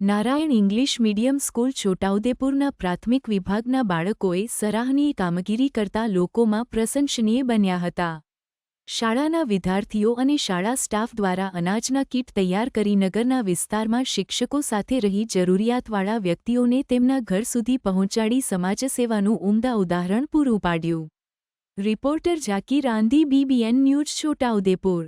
Narayan English medium school છોટાઉદેપુરના પ્રાથમિક વિભાગના બાળકોએ સરાહનીય કામગીરી કરતા લોકોમાં પ્રશંસનીય બન્યા હતા. શાળાના વિદ્યાર્થીઓ અને શાળા સ્ટાફ દ્વારા અનાજના કીટ તૈયાર કરી નગરના વિસ્તારમાં શિક્ષકો સાથે રહી જરૂરિયાતવાળા વ્યક્તિઓને તેમના ઘર સુધી પહોંચાડી સમાજસેવાનું ઉમદા ઉદાહરણ પૂરું પાડ્યું. Reporter Zakir Andhi, BBN news, Chhota Udepur.